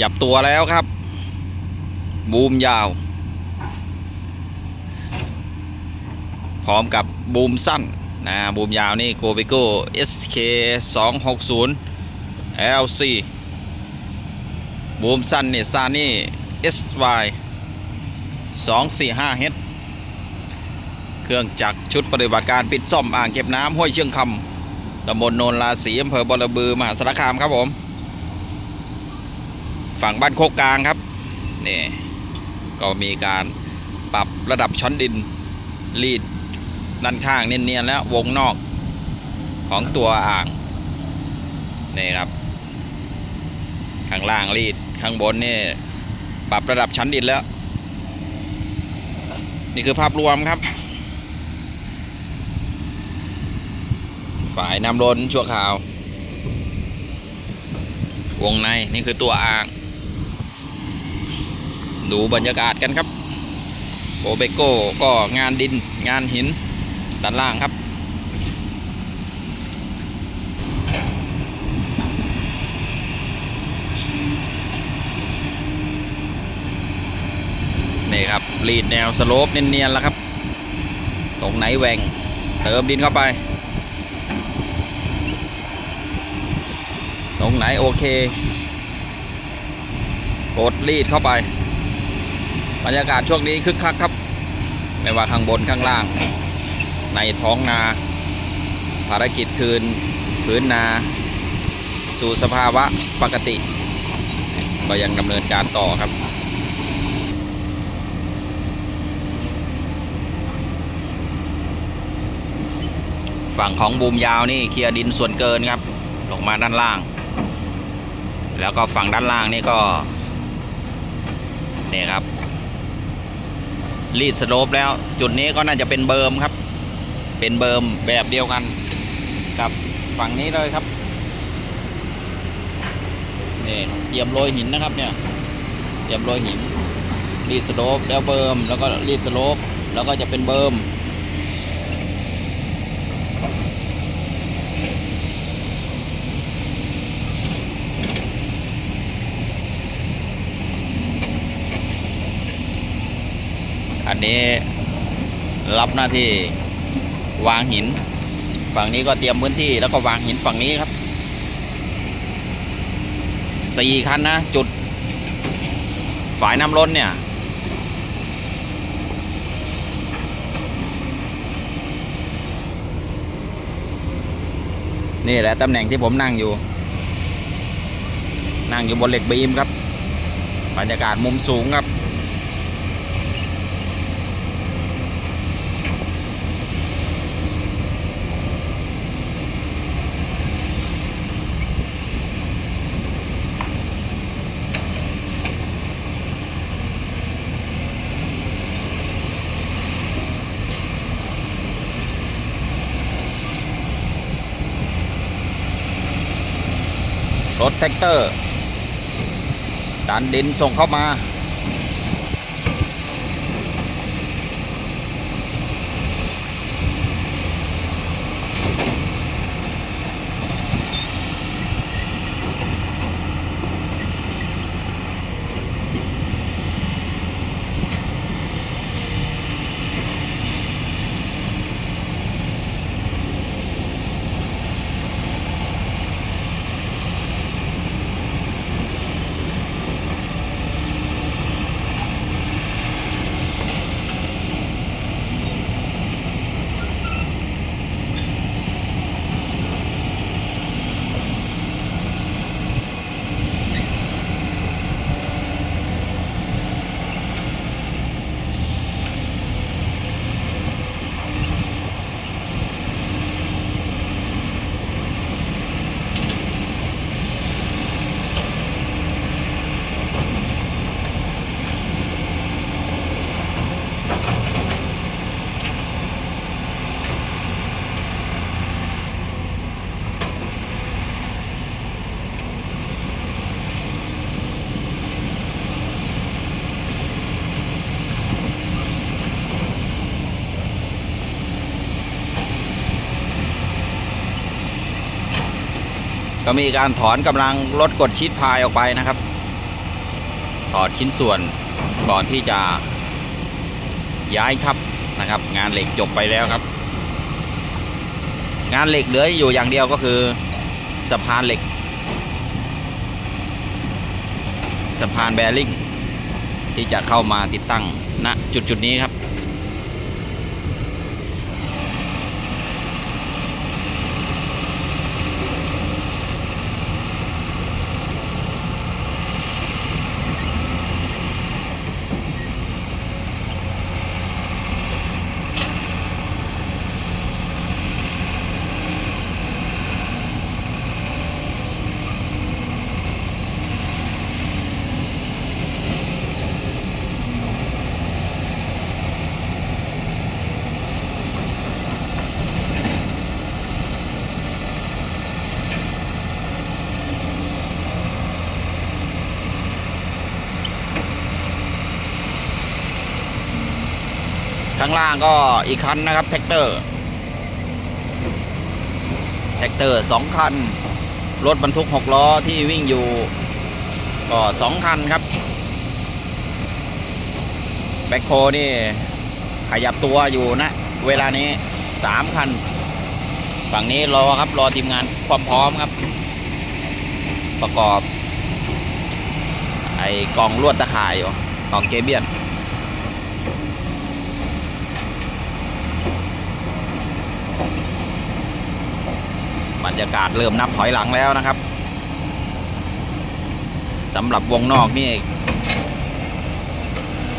ยับตัวแล้วครับ บูมยาว พร้อมกับบูมสั้นนะบูมยาวนี่โกเบโก้ SK 260 LC บูมสั้นนี่ซานี่ SY 245 h เครื่องจักรชุดปฏิบัติการปิดซ่อมอ่างเก็บน้ำห้วยเชียงคำตำบลโนนราศีอำเภอบอระบือมหาสารคามครับผม ฝั่งบ้านโคกกลางครับนี่ก็มีการปรับระดับชั้นดินรีดด้านข้างเนียนๆแล้ววงนอกของตัวอ่างนี่ครับ ข้างล่างรีดข้างบนนี่ปรับระดับชั้นดินแล้ว นี่คือภาพรวมครับ ฝ่ายนำล้นชั่วคราว วงในนี่คือตัวอ่าง ดูบรรยากาศกันครับโกเบโก้ก็งานดินงานหินด้านล่างครับ นี่ครับรีดแนวสโลปเนียนๆแล้วครับ ตรงไหนแหว่งเติมดินเข้าไป ตรงไหนโอเค กดรีดเข้าไป บรรยากาศช่วงนี้คึกคักครับ ไม่ว่าข้างบนข้างล่าง ในท้องนา ภารกิจคืนพื้นนา สู่สภาวะปกติ ก็ยังดำเนินการต่อครับฝั่งของบูมยาวนี่เคลียร์ดินส่วนเกินครับ ลงมาด้านล่าง แล้วก็ฝั่งด้านล่างนี่ก็นี่ครับ รีดสโลปแล้ว จุดนี้ก็น่าจะเป็นเบิร์มครับ เป็นเบิร์มแบบเดียวกันกับฝั่งนี้เลยครับนี่เตียมโรยหินนะครับเนี่ยเตียมโรยหินรีดสโลปแล้วเบิร์มแล้วก็รีดสโลปแล้วก็จะเป็นเบิร์ม อันนี้รับหน้าที่วางหิน ฝั่งนี้ก็เตรียมพื้นที่แล้วก็วางหินฝั่งนี้ครับสี่คันนะ จุดฝ่ายน้ำล้นเนี่ยนี่แหละตำแหน่งที่ผมนั่งอยู่ นั่งอยู่บนเหล็กบีมครับ บรรยากาศมุมสูงครับ รถแท็กเตอร์ดันดินส่งเข้ามา ก็มีการถอนกำลังรถกดชีดพายออกไปนะครับ ถอดชิ้นส่วนก่อนที่จะย้ายทับนะครับ งานเหล็กจบไปแล้วครับ งานเหล็กเหลืออยู่อย่างเดียวก็คือสะพานเหล็กสะพานแบริ่งที่จะเข้ามาติดตั้งณจุดจุดนี้ครับ ข้างล่างก็อีกคันนะครับแท็กเตอร์แท็กเตอร์สองคัน รถบรรทุกหกล้อที่วิ่งอยู่ก็สองคันครับแบ็คโคนี่ขยับตัวอยู่นะ เวลานี้สามคัน ฝั่งนี้รอครับรอทีมงานความพร้อมครับ ประกอบ ไอ้กองลวดตะข่ายอยู่กองเกเบียน บรรยากาศเริ่มนับถอยหลังแล้วนะครับสำหรับวงนอกนี่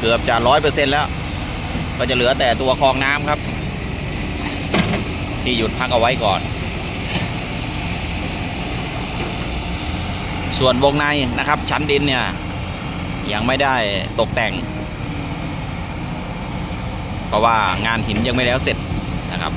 เกือบจะร้อยเปอร์เซ็นต์แล้ว ก็จะเหลือแต่ตัวคลองน้ำครับ ที่หยุดพักเอาไว้ก่อน ส่วนวงในนะครับ ชั้นดินเนี่ย ยังไม่ได้ตกแต่ง เพราะว่างานหินยังไม่แล้วเสร็จนะครับ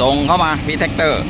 ส่งเข้ามาพี่แท็กเตอร์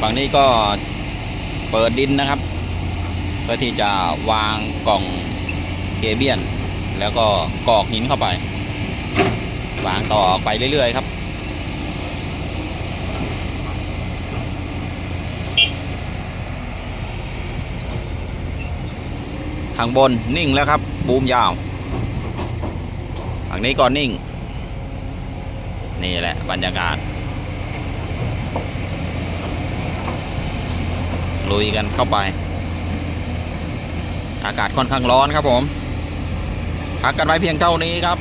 ฝั่งนี้ก็เปิดดินนะครับ เพื่อที่จะวางกล่องเกเบียน แล้วก็กรอกหินเข้าไป วางต่อออกไปเรื่อย ๆ ครับข้างบนนิ่งแล้วครับ บูมยาวฝั่งนี้ก็นิ่ง นี่แหละบรรยากาศ ลุยกันเข้าไป อากาศค่อนข้างร้อนครับผมพักกันไว้เพียงเท่านี้ครับ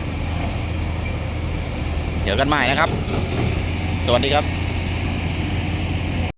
เจอกันใหม่นะครับ สวัสดีครับ